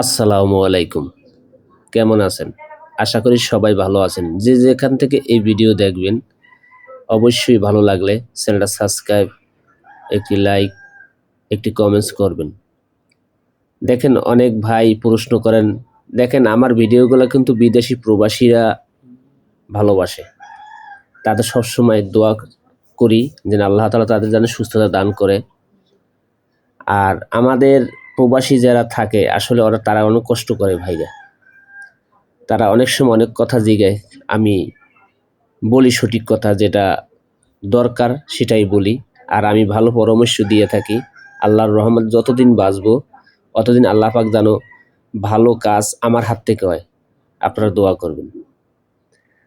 আসসালামু আলাইকুম। কেমন আছেন? আশা করি সবাই ভালো আছেন। যে যেখান থেকে এই ভিডিও দেখবেন, অবশ্যই ভালো লাগলে চ্যানেলটা সাবস্ক্রাইব, একটি লাইক, একটি কমেন্টস করবেন। দেখেন, অনেক ভাই প্রশ্ন করেন, দেখেন, আমার ভিডিওগুলো কিন্তু বিদেশি প্রবাসীরা ভালোবাসে। তাদের সবসময় দোয়া করি যেন আল্লাহ তালা তাদের যেন সুস্থতা দান করে। আর আমাদের প্রবাসী যারা থাকে, আসলে ওরা তারা অনেক কষ্ট করে ভাইরা তারা অনেক সময় অনেক কথা জিগায়, আমি বলি সঠিক কথা যেটা দরকার সেটাই বলি। আর আমি ভালো পরামর্শ দিয়ে থাকি, আল্লাহর রহমত যতদিন বাঁচবো, অতদিন আল্লাহ পাক যেন ভালো কাজ আমার হাত থেকে হয়, আপনারা দোয়া করবেন।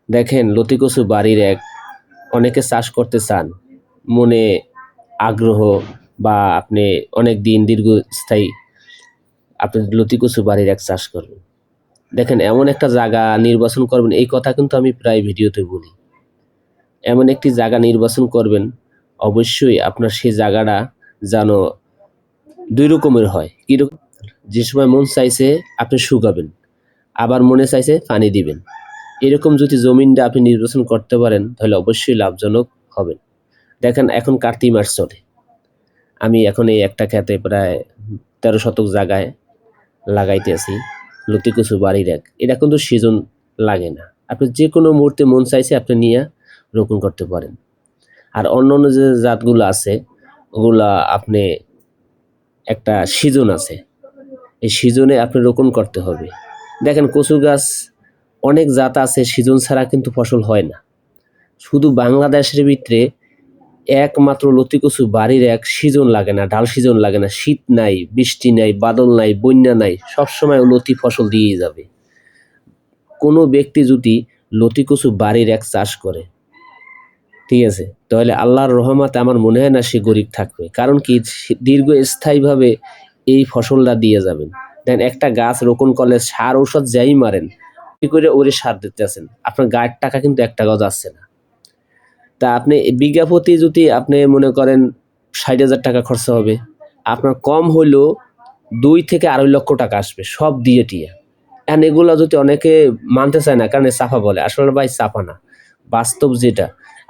দেখেন, লতিকসু বাড়ির এক, অনেকে চাষ করতে চান, মনে আগ্রহ বা আপনি অনেক দিন দীর্ঘস্থায়ী আপনি লতিকসু বাড়ির এক চাষ করবেন। দেখেন, এমন একটা জায়গা নির্বাচন করবেন, এই কথা কিন্তু আমি প্রায় ভিডিওতে বলি। এমন একটি জায়গা নির্বাচন করবেন, অবশ্যই আপনার সেই জায়গাটা যেন দুই রকমের হয়। কীরকম যে সময় মন চাইছে, আপনি শুকাবেন। আবার মনে চাইছে, পানি দিবেন। এরকম যদি জমিনটা আপনি নির্বাচন করতে পারেন, তাহলে অবশ্যই লাভজনক হবেন। দেখেন, এখন কার্তিক মাস চলে। আমি এখন এই একটা খেতে প্রায় তেরো শতক জায়গায় লাগাইতে আছি লতিকুচু বাড়ির এক এটা কিন্তু সিজন লাগে না। আপনি যে কোনো মুহূর্তে মন চাইছে আপনি নিয়ে রোপণ করতে পারেন। আর অন্য অন্য যে জাতগুলো আছে, ওগুলা আপনি একটা সিজন আছে। এই সিজনে আপনি রোপণ করতে হবে। দেখেন কচু গাছ, অনেক জাত আছে, সিজন ছাড়া কিন্তু ফসল হয় না। শুধু বাংলাদেশের ভিতরে একমাত্র লতিকচু বাড়ির এক সিজন লাগে না, ডাল সিজন লাগে না, শীত নাই, বৃষ্টি নাই, বাদল নাই, বন্যা নাই, সবসময় লতি ফসল দিয়েই যাবে। কোনো ব্যক্তি যদি লতিকচু বাড়ির এক চাষ করে, ঠিক আছে, তাহলে আল্লাহর রহমতে আমার মনে হয় না সে গরিব থাকবে, কারণ কি সে- দীর্ঘস্থায়ীভাবে এই ফসলটা দিয়ে যাবেন। দেন একটা গাছ রোপণ করলে সার ঔষধ যাই মারেন, কি করে ওরে সার দিতে আছেন আপনার গায়ের টাকা কিন্তু এক টাকাও যাচ্ছে না। তা আপনি বিঘা প্রতি যদি আপনি মনে করেন ষাট হাজার টাকা খরচা হবে, আপনার কম হইলেও দুই থেকে আড়াই লক্ষ টাকা আসবে সব দিয়ে টিয়ে। এখন এগুলো যদি অনেকে মানতে চায় না, কারণ চাপা বলে, আসলে ভাই চাপা না। বাস্তব যেটা,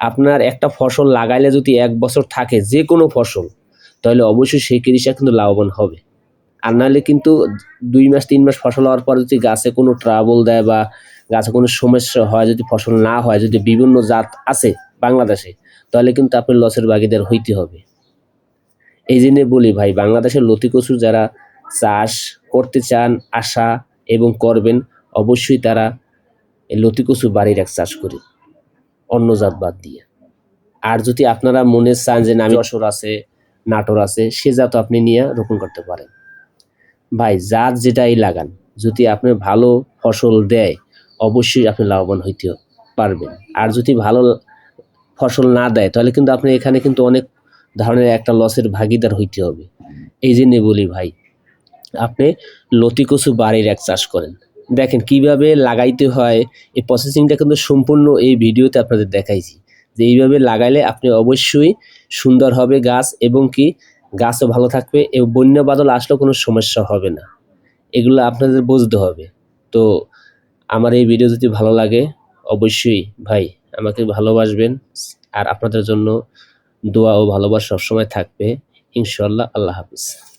আপনার একটা ফসল লাগাইলে যদি এক বছর থাকে যে কোনো ফসল, তাহলে অবশ্যই সেই কৃষক কিন্তু লাভবান হবে। আর নাহলে কিন্তু দুই মাস, তিন মাস ফসল হওয়ার পর যদি গাছে কোনো ট্রাবল দেয় বা গাছে কোনো সমস্যা হয়, যদি ফসল না হয়, যদি বিভিন্ন জাত আছে বাংলাদেশে, তাহলে কিন্তু আপনি লসের ভাগিদার হইতে হবে। এই জন্যে বলি ভাই, বাংলাদেশের লতি কচু যারা চাষ করতে চান, আশা এবং করবেন, অবশ্যই তারা এই লতি কচু বাড়ির এক চাষ করি, অন্য জাত বাদ দিয়ে। আর যদি আপনারা মনে চান যে না, আমি যশোর আছে, নাটোর আছে, সে জাত আপনি নিয়ে রোপণ করতে পারেন। ভাই, জাত যেটাই লাগান, যদি আপনি ভালো ফসল দেয়, অবশ্যই আপনি লাভবান হইতে পারবেন। আর যদি ভালো ফসল না দেয়, তাহলে কিন্তু আপনি এখানে কিন্তু অনেক ধরনের একটা লসের ভাগিদার হইতে হবে। এই জন্যে বলি ভাই, আপনি লতিকচু বাড়ির এক চাষ করেন। দেখেন কীভাবে লাগাইতে হয়, এই প্রসেসিংটা কিন্তু সম্পূর্ণ এই ভিডিওতে আপনাদের দেখাইছি। যে এইভাবে লাগাইলে আপনি অবশ্যই সুন্দর হবে গাছ এবং কি গাছও ভালো থাকবে এবং বন্যা বাদল আসলেও কোনো সমস্যা হবে না। এগুলো আপনাদের বুঝতে হবে। তো আমার এই ভিডিও যদি ভালো লাগে, অবশ্যই ভাই আমাকে ভালোবাসবেন। আর আপনাদের জন্য দোয়া ও ভালোবাসা সবসময় থাকবে। ইনশাল্লাহ আল্লাহ হাফিজ।